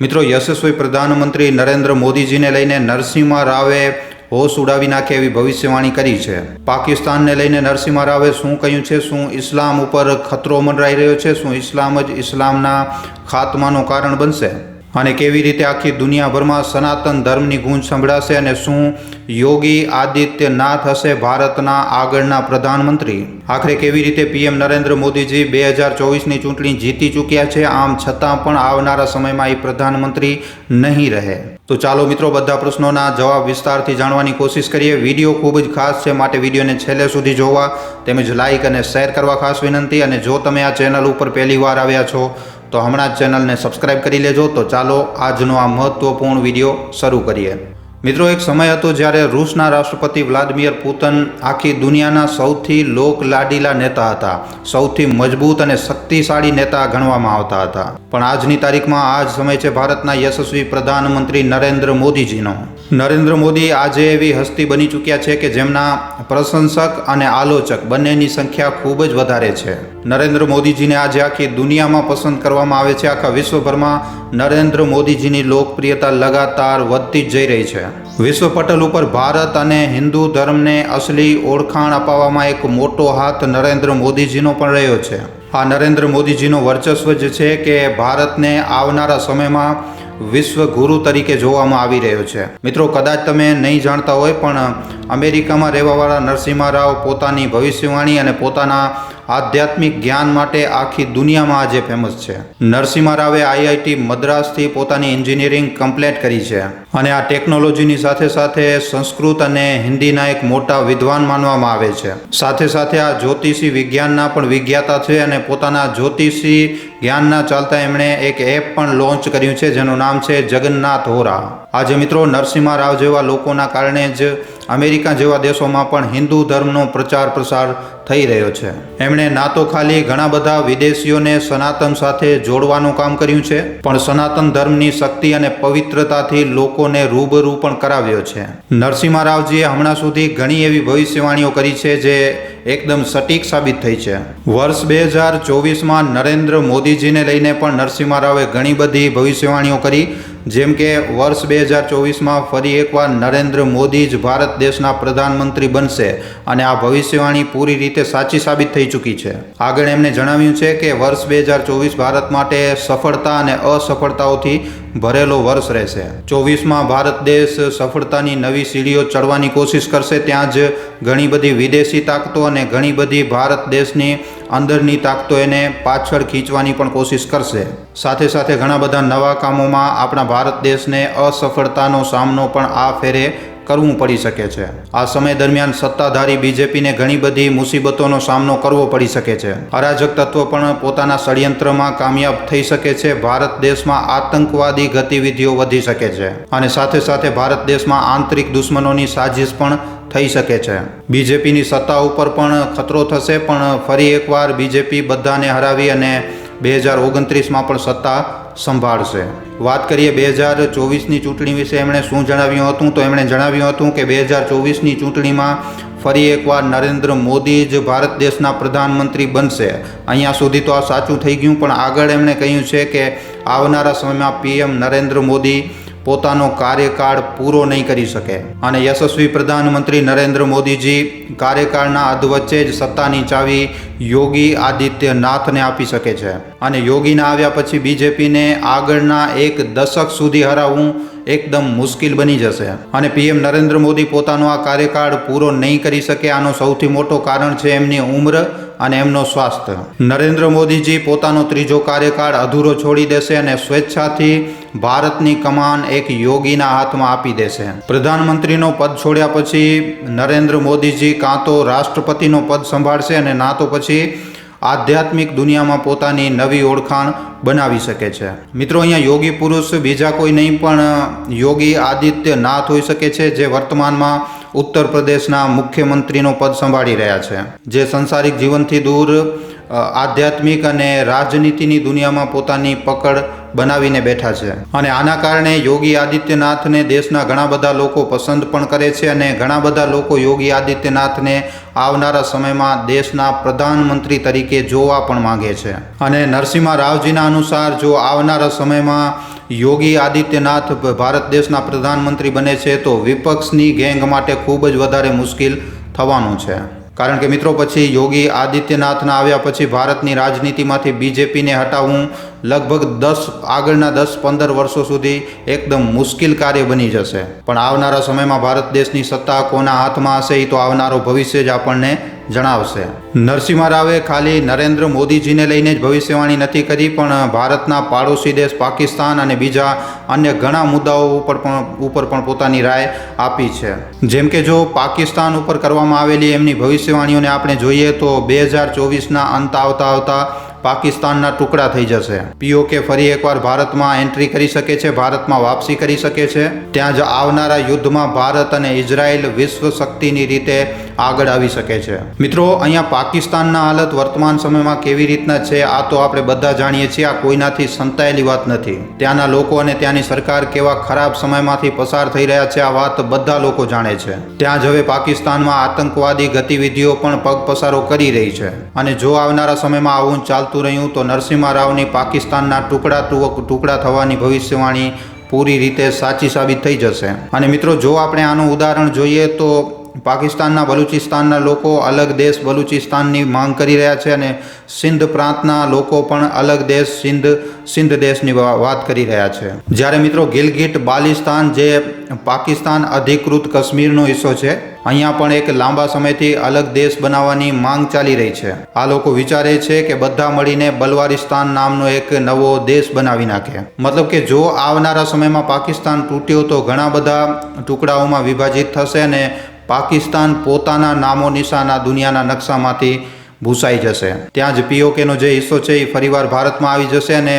મિત્રો, યશસ્વી પ્રધાનમંત્રી નરેન્દ્ર મોદીજીને લઈને નરસિંહ રાવે હોશ ઉડાવી નાખે એવી ભવિષ્યવાણી કરી છે. પાકિસ્તાનને લઈને નરસિંહ રાવે શું કહ્યું છે, શું ઇસ્લામ ઉપર ખતરો મંડરાઈ રહ્યો છે, શું ઇસ્લામ જ ઇસ્લામના ખાત્માનું કારણ બનશે? અને કેવી રીતે આખી દુનિયાભરમાં સનાતન ધર્મની ગૂંજ સંભળાશે અને શું યોગી આદિત્યનાથ હશે ભારતના આગળના પ્રધાનમંત્રી? આખરે કેવી રીતે પીએમ નરેન્દ્ર મોદીજી બે હજાર ચોવીસની ચૂંટણી જીતી ચૂક્યા છે? આમ છતાં પણ આવનારા સમયમાં એ પ્રધાનમંત્રી નહીં રહે. તો ચાલો મિત્રો, બધા પ્રશ્નોના જવાબ વિસ્તારથી જાણવાની કોશિશ કરીએ. વીડિયો ખૂબ જ ખાસ છે, માટે વિડીયોને છેલ્લે સુધી જોવા તેમજ લાઇક અને શેર કરવા ખાસ વિનંતી. અને જો તમે આ ચેનલ ઉપર પહેલી વાર આવ્યા છો તો હમણાં જ ચેનલને સબસ્ક્રાઇબ કરી લેજો. તો ચાલો આજનો આ મહત્વપૂર્ણ વીડિયો શરૂ કરીએ. મિત્રો, એક સમય હતો જ્યારે રૂસના રાષ્ટ્રપતિ વ્લાદિમીર પુતિન આખી દુનિયાના સૌથી લોક લાડીલા નેતા હતા. સૌથી મજબૂત અને શક્તિશાળી નેતા ગણવામાં આવતા હતા. પણ આજની તારીખમાં આ જ સમય છે ભારતના યશસ્વી પ્રધાનમંત્રી નરેન્દ્ર મોદીજીનો. નરેન્દ્ર મોદી આજે એવી હસ્તી બની ચૂક્યા છે કે જેમના પ્રશંસક અને આલોચક બંનેની સંખ્યા ખૂબ જ વધારે છે. નરેન્દ્ર મોદીજીને આજે આખી દુનિયામાં પસંદ કરવામાં આવે છે. આખા વિશ્વભરમાં નરેન્દ્ર મોદીજીની લોકપ્રિયતા લગાતાર વધતી જ જઈ રહી છે. વિશ્વ પટલ ઉપર ભારત અને હિન્દુ ધર્મને અસલી ઓળખાણ અપાવવામાં એક મોટો હાથ નરેન્દ્ર મોદીજીનો પણ રહ્યો છે. આ નરેન્દ્ર મોદીજીનો વર્ચસ્વ જ છે કે ભારતને આવનારા સમયમાં વિશ્વ ગુરુ તરીકે જોવામાં આવી રહ્યો છે. મિત્રો કદાચ તમે નહીં જાણતા હોય પણ અમેરિકામાં રહેવાવાળા નરસિંહા રાવ પોતાની ભવિષ્યવાણી અને પોતાના આધ્યાત્મિક જ્ઞાન માટે આખી દુનિયામાં આજે ફેમસ છે. નરસિંહા રાવે આઈઆઈટી મદ્રાસથી પોતાની એન્જિનિયરિંગ કમ્પ્લીટ કરી છે અને આ ટેકનોલોજીની સાથે સાથે સંસ્કૃત અને હિન્દીના એક મોટા વિદ્વાન માનવામાં આવે છે. સાથે સાથે આ જ્યોતિષી વિજ્ઞાનના પણ વિજ્ઞાતા છે અને પોતાના જ્યોતિષી જ્ઞાનના ચાલતા એમણે એક એપ પણ લોન્ચ કર્યું છે જેનું નામ છે જગન્નાથ હોરા. આજે મિત્રો નરસિંહા રાવ જેવા લોકોના કારણે જ અમેરિકા જેવા દેશોમાં પણ હિન્દુ ધર્મનો પ્રચાર પ્રસાર થઈ રહ્યો છે. એમણે ના તો ખાલી ઘણા બધા વિદેશીઓને સનાતન સાથે જોડવાનું કામ કર્યું છે, પણ સનાતન ધર્મની શક્તિ અને પવિત્રતાથી લોકોને રૂબરૂ પણ કરાવ્યો છે. નરસિંહ રાવજીએ હમણાં સુધી ઘણી એવી ભવિષ્યવાણીઓ કરી છે જે એકદમ સટીક સાબિત થઈ છે. વર્ષ બે હજાર ચોવીસમાં નરેન્દ્ર મોદીજીને લઈને પણ નરસિંહ રાવે ઘણી બધી ભવિષ્યવાણીઓ કરી જેમ કે વર્ષ બે હજાર ચોવીસમાં ફરી એકવાર નરેન્દ્ર મોદી જ ભારત દેશના પ્રધાનમંત્રી બનશે અને આ ભવિષ્યવાણી પૂરી રીતે સાચી સાબિત થઈ ચૂકી છે. આગળ એમણે જણાવ્યું છે કે વર્ષ બે હજાર ચોવીસ ભારત માટે સફળતા અને અસફળતાઓથી ભરેલો વર્ષ રહેશે. ચોવીસમાં ભારત દેશ સફળતાની નવી સીડીઓ ચડવાની કોશિશ કરશે, ત્યાં જ ઘણી બધી વિદેશી તાકતો અને ઘણી બધી ભારત દેશની અંદરની તાકતો એને પાછળ ખીંચવાની પણ કોશિશ કરશે. સાથે સાથે ઘણા બધા નવા કામોમાં આપણા ભારત દેશને અસફળતાનો સામનો પણ આ ફેરે કરવું પડી શકે છે. આ સમય દરમિયાન સત્તાધારી બીજેપીને ઘણી બધી મુસીબતોનો સામનો કરવો પડી શકે છે. અરાજક તત્વો પણ પોતાના ષડયંત્રમાં કામયાબ થઈ શકે છે. ભારત દેશમાં આતંકવાદી ગતિવિધિઓ વધી શકે છે. અને સાથે સાથે ભારત દેશમાં આંતરિક દુશ્મનોની સાજિશ પણ થઈ શકે છે. બીજેપીની સત્તા ઉપર પણ ખતરો થશે, પણ ફરી એકવાર બીજેપી બધાને હરાવી અને બે હજાર ઓગણત્રીસમાં પણ સત્તા સંભાળશે. વાત કરીએ બે હજાર ચોવીસની ચૂંટણી વિશે, એમણે શું જણાવ્યું હતું? તો એમણે જણાવ્યું હતું કે બે હજાર ચોવીસની ચૂંટણીમાં ફરી એકવાર નરેન્દ્ર મોદી જ ભારત દેશના પ્રધાનમંત્રી બનશે. અહીંયા સુધી તો આ સાચું થઈ ગયું, પણ આગળ એમણે કહ્યું છે કે આવનારા સમયમાં પીએમ નરેન્દ્ર મોદી પોતાનો કાર્યકાળ પૂરો નહીં કરી શકે. અને યશસ્વી પ્રધાનમંત્રી નરેન્દ્ર મોદીજી કાર્યકાળના અધવચ્ચે જ સત્તાની ચાવી યોગી આદિત્યનાથને આપી શકે છે. અને યોગીના આવ્યા પછી બીજેપીને આગળના એક દશક સુધી હરાવવું એકદમ મુશ્કેલ બની જશે. અને પીએમ નરેન્દ્ર મોદી પોતાનો આ કાર્યકાળ પૂરો નહીં કરી શકે આનો સૌથી મોટો કારણ છે એમની ઉંમર અને એમનો સ્વાસ્થ્ય. નરેન્દ્ર મોદીજી પોતાનો ત્રીજો કાર્યકાળ અધૂરો છોડી દેશે અને સ્વેચ્છાથી ભારતની કમાન એક યોગીના હાથમાં આપી દેશે. પ્રધાનમંત્રીનો પદ છોડ્યા પછી નરેન્દ્ર મોદીજી કાં તો રાષ્ટ્રપતિનો પદ સંભાળશે અને ના તો પછી આધ્યાત્મિક દુનિયામાં પોતાની નવી ઓળખાણ બનાવી શકે છે. મિત્રો, અહીંયા યોગી પુરુષ બીજા કોઈ નહીં, પણ યોગી આદિત્યનાથ હોઈ શકે છે, જે વર્તમાનમાં ઉત્તર પ્રદેશના મુખ્યમંત્રીનો પદ સંભાળી રહ્યા છે. જે સંસારિક જીવનથી દૂર આધ્યાત્મિક અને રાજનીતિની દુનિયામાં પોતાની પકડ બનાવીને બેઠા છે. અને આના કારણે યોગી આદિત્યનાથને દેશના ઘણા બધા લોકો પસંદ પણ કરે છે અને ઘણા બધા લોકો યોગી આદિત્યનાથને આવનારા સમયમાં દેશના પ્રધાનમંત્રી તરીકે જોવા પણ માંગે છે. અને નરસિંહ રાવજીના અનુસાર જો આવનારા સમયમાં યોગી આદિત્યનાથ ભારત દેશના પ્રધાનમંત્રી બને છે તો વિપક્ષની ગેંગ માટે ખૂબ જ વધારે મુશ્કેલ થવાનું છે. કારણ કે મિત્રો, પછી યોગી આદિત્યનાથના આવ્યા પછી ભારતની રાજનીતિમાંથી બીજેપીને હટાવવું લગભગ દસ, આગળના દસ, પંદર વર્ષો સુધી એકદમ મુશ્કેલ કાર્ય બની જશે. પણ આવનારા સમયમાં ભારત દેશની સત્તા કોના હાથમાં હશે એ તો આવનારો ભવિષ્ય જ આપણને જણાવશે. નરસિંહ રાવે ખાલી નરેન્દ્ર મોદીજીને લઈને જ ભવિષ્યવાણી નથી કરી, પણ ભારતના પાડોશી દેશ પાકિસ્તાન અને બીજા અન્ય ઘણા મુદ્દાઓ ઉપર પણ ઉપર પણ પોતાની રાય આપી છે. જેમ કે જો પાકિસ્તાન ઉપર કરવામાં આવેલી એમની ભવિષ્યવાણીઓને આપણે જોઈએ તો બે હજાર ચોવીસના અંત આવતા આવતા પાકિસ્તાનના ટુકડા થઈ જશે. પીઓકે ફરી એકવાર ભારતમાં એન્ટ્રી કરી શકે છે, ભારતમાં વાપસી કરી શકે છે? ત્યાં જ આવનારા યુદ્ધમાં ભારત અને ઇઝરાયલ વિશ્વ શક્તિની રીતે આગળ આવી શકે છે. મિત્રો, અહીંયા પાકિસ્તાનના હાલત વર્તમાન સમયમાં કેવી રીતના છે, આ તો આપણે બધા જાણીએ છીએ, આ કોઈનાથી સંતાયેલી વાત નથી. ત્યાંના લોકો અને ત્યાંની સરકાર કેવા ખરાબ સમયમાંથી પસાર થઈ રહ્યા છે, આ વાત બધા લોકો જાણે છે. ત્યાં જ હવે પાકિસ્તાનમાં આતંકવાદી ગતિવિધિઓ પણ પગપસારો કરી રહી છે. અને જો આવનારા સમયમાં આવું ચાલતું રહ્યું, તો નરસિંહ રાવની પાકિસ્તાનના ટુકડા ટુકડા થવાની ભવિષ્યવાણી પૂરી રીતે સાચી સાબિત થઈ જશે. અને મિત્રો, જો આપણે આનું ઉદાહરણ જોઈએ, તો પાકિસ્તાનના બલુચિસ્તાનના લોકો અલગ દેશ બલુચિસ્તાનની માંગ કરી રહ્યા છે અને સિંધ પ્રાંતના લોકો પણ અલગ દેશ સિંધ સિંધ દેશની વાત કરી રહ્યા છે. જ્યારે મિત્રો ગિલગિટ બાલિસ્તાન જે પાકિસ્તાન અધિકૃત કાશ્મીરનો હિસ્સો છે, અહીંયા પણ એક લાંબા સમયથી અલગ દેશ બનાવવાની માંગ ચાલી રહી છે. આ લોકો વિચારે છે કે બધા મળીને બલવારિસ્તાન નામનો એક નવો દેશ બનાવી નાખે. મતલબ કે જો આવનારા સમયમાં પાકિસ્તાન તૂટ્યો તો ઘણા બધા ટુકડાઓમાં વિભાજિત થશે અને પાકિસ્તાન પોતાના નામો નિશાના દુનિયાના નકશામાંથી ભૂસાઈ જશે. ત્યાં જ પીઓકેનો જે હિસ્સો છે એ ફરીવાર ભારતમાં આવી જશે અને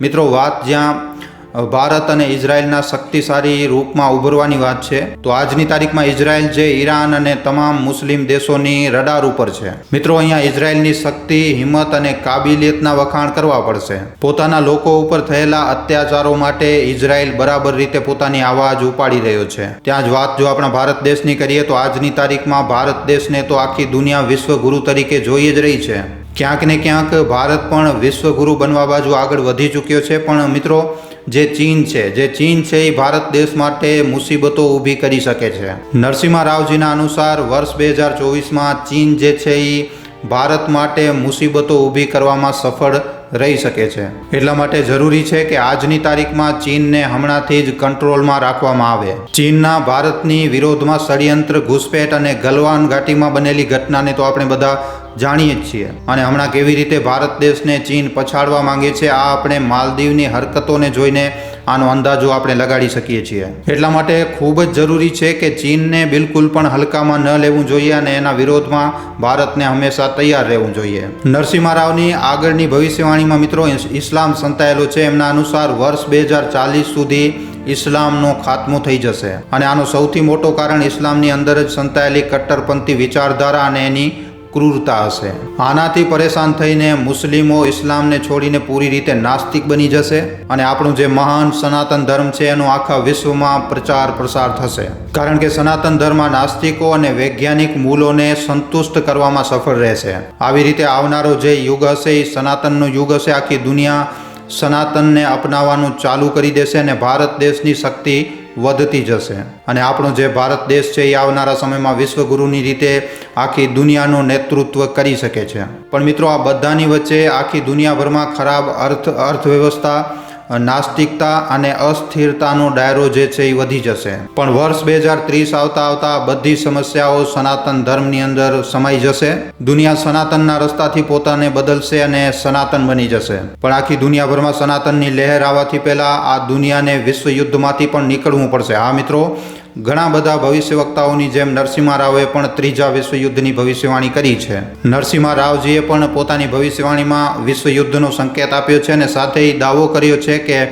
મિત્રો વાત જ્યાં ભારત અને ઇઝરાયલના શક્તિશાળી રૂપમાં ઉભરવાની વાત છે, તો આજની તારીખમાં ઇઝરાયલ જે ઈરાન અને તમામ મુસ્લિમ દેશોની રડાર ઉપર છે. મિત્રો, અહીંયા ઇઝરાયલની શક્તિ, હિંમત અને કાબિલિયતના વખાણ કરવા પડશે. પોતાના લોકો ઉપર થયેલા અત્યાચારો માટે ઇઝરાયલ બરાબર રીતે પોતાની આવાજ ઉપાડી રહ્યો છે. ત્યાં જ વાત જો આપણા ભારત દેશની કરીએ, તો આજની તારીખમાં ભારત દેશને તો આખી દુનિયા વિશ્વગુરુ તરીકે જોઈ જ રહી છે. ક્યાંક ને ક્યાંક ભારત પણ વિશ્વગુરુ બનવા બાજુ આગળ વધી ચૂક્યો છે. પણ મિત્રો જે ચીન છે, જે ચીન છે એ ભારત દેશ માટે મુસીબતો ઊભી કરી શકે છે. નરસિંહા રાવજીના અનુસાર વર્ષ બે હજાર ચોવીસમાં ચીન જે છે એ ભારત માટે મુસીબતો ઊભી કરવામાં સફળ રહી શકે છે. એટલા માટે જરૂરી છે કે આજની તારીખમાં ચીનને હમણાંથી જ કંટ્રોલમાં રાખવામાં આવે. ચીનના ભારતની વિરોધમાં ષડયંત્ર ઘૂસપેઠ અને ગલવાન ઘાટીમાં બનેલી ઘટનાને તો આપણે બધા જાણીએ જ છીએ. અને હમણાં કેવી રીતે ભારત દેશને ચીન પછાડવા માંગે છે, આ આપણે માલદીવની હરકતોને જોઈને આનો અંદાજો આપણે લગાડી શકીએ છીએ. એટલા માટે ખૂબ જ જરૂરી છે કે ચીનને બિલકુલ પણ હલકામાં ન લેવું જોઈએ અને એના વિરોધમાં ભારતને હંમેશા તૈયાર રહેવું જોઈએ. નરસિંહ રાવની આગળની ભવિષ્યવાણીમાં મિત્રો ઇસ- ઇસ્લામ સંતાયેલો છે, એમના અનુસાર વર્ષ બે હજાર ચાલીસ સુધી ઇસ્લામનો ખાત્મો થઈ જશે. અને આનો સૌથી મોટો કારણ ઇસ્લામની અંદર જ સંતાયેલી કટ્ટરપંથી વિચારધારા અને એની ક્રૂરતા હશે. આનાથી પરેશાન થઈને મુસ્લિમો ઇસ્લામને છોડીને પૂરી રીતે નાસ્તિક બની જશે અને આપણું જે મહાન સનાતન ધર્મ છે એનો આખા વિશ્વમાં પ્રચાર પ્રસાર થશે. કારણ કે સનાતન ધર્મ નાસ્તિકો અને વૈજ્ઞાનિક મૂલોને સંતુષ્ટ કરવામાં સફળ રહેશે. આવી રીતે આવનારો જે યુગ હશે એ સનાતનનો યુગ હશે, આખી દુનિયા સનાતનને અપનાવવાનું ચાલુ કરી દેશે અને ભારત દેશની શક્તિ વધતી જશે. અને આપણો જે ભારત દેશ છે, એ આવનારા સમયમાં વિશ્વગુરુની રીતે આખી દુનિયાનું નેતૃત્વ કરી શકે છે. પણ મિત્રો, આ બધાની વચ્ચે આખી દુનિયાભરમાં ખરાબ અર્થ, અર્થવ્યવસ્થા નાસ્તિકતા અને અસ્થિરતાનો ડાયરો જે છે એ વધી જશે. પણ વર્ષ બે હજાર ત્રીસ આવતા આવતા બધી સમસ્યાઓ સનાતન ધર્મની અંદર સમાઈ જશે. દુનિયા સનાતનના રસ્તાથી પોતાને બદલશે અને સનાતન બની જશે. પણ આખી દુનિયાભરમાં સનાતનની લહેર આવવાથી પહેલા આ દુનિયાને વિશ્વ યુદ્ધમાંથી પણ નીકળવું પડશે. હા મિત્રો ઘણા બધા ભવિષ્ય વક્તાઓની જેમ નરસિંહ રાવે પણ ત્રીજા વિશ્વયુદ્ધની ભવિષ્યવાણી કરી છે. નરસિંહા રાવજીએ પણ પોતાની ભવિષ્યવાણીમાં વિશ્વયુદ્ધનો સંકેત આપ્યો છે અને સાથે દાવો કર્યો છે કે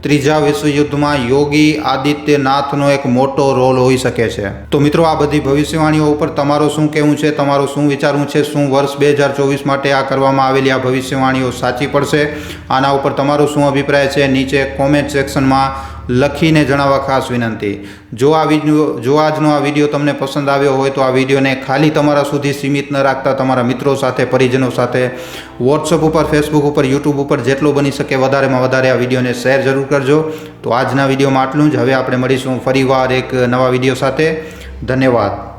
ત્રીજા વિશ્વયુદ્ધમાં યોગી આદિત્યનાથનો એક મોટો રોલ હોઈ શકે છે. તો મિત્રો, આ બધી ભવિષ્યવાણીઓ ઉપર તમારો શું કહેવું છે? તમારું શું વિચારવું છે? શું વર્ષ બે હજાર ચોવીસ માટે આ કરવામાં આવેલી આ ભવિષ્યવાણીઓ સાચી પડશે? આના ઉપર તમારો શું અભિપ્રાય છે? નીચે કોમેન્ટ સેક્શનમાં લખીને જણાવવા ખાસ વિનંતી. જો આ વીડિયો, જો આજનો આ વીડિયો તમને પસંદ આવ્યો હોય તો આ વિડીયોને ખાલી તમારા સુધી સીમિત ન રાખતા તમારા મિત્રો સાથે, પરિજનો સાથે વોટ્સઅપ ઉપર ફેસબુક ઉપર યુટ્યુબ ઉપર જેટલું બની શકે વધારેમાં વધારે આ વિડીયોને શેર જરૂર કરજો. તો આજના વિડીયોમાં આટલું જ. હવે આપણે મળીશું ફરીવાર એક નવા વીડિયો સાથે. ધન્યવાદ.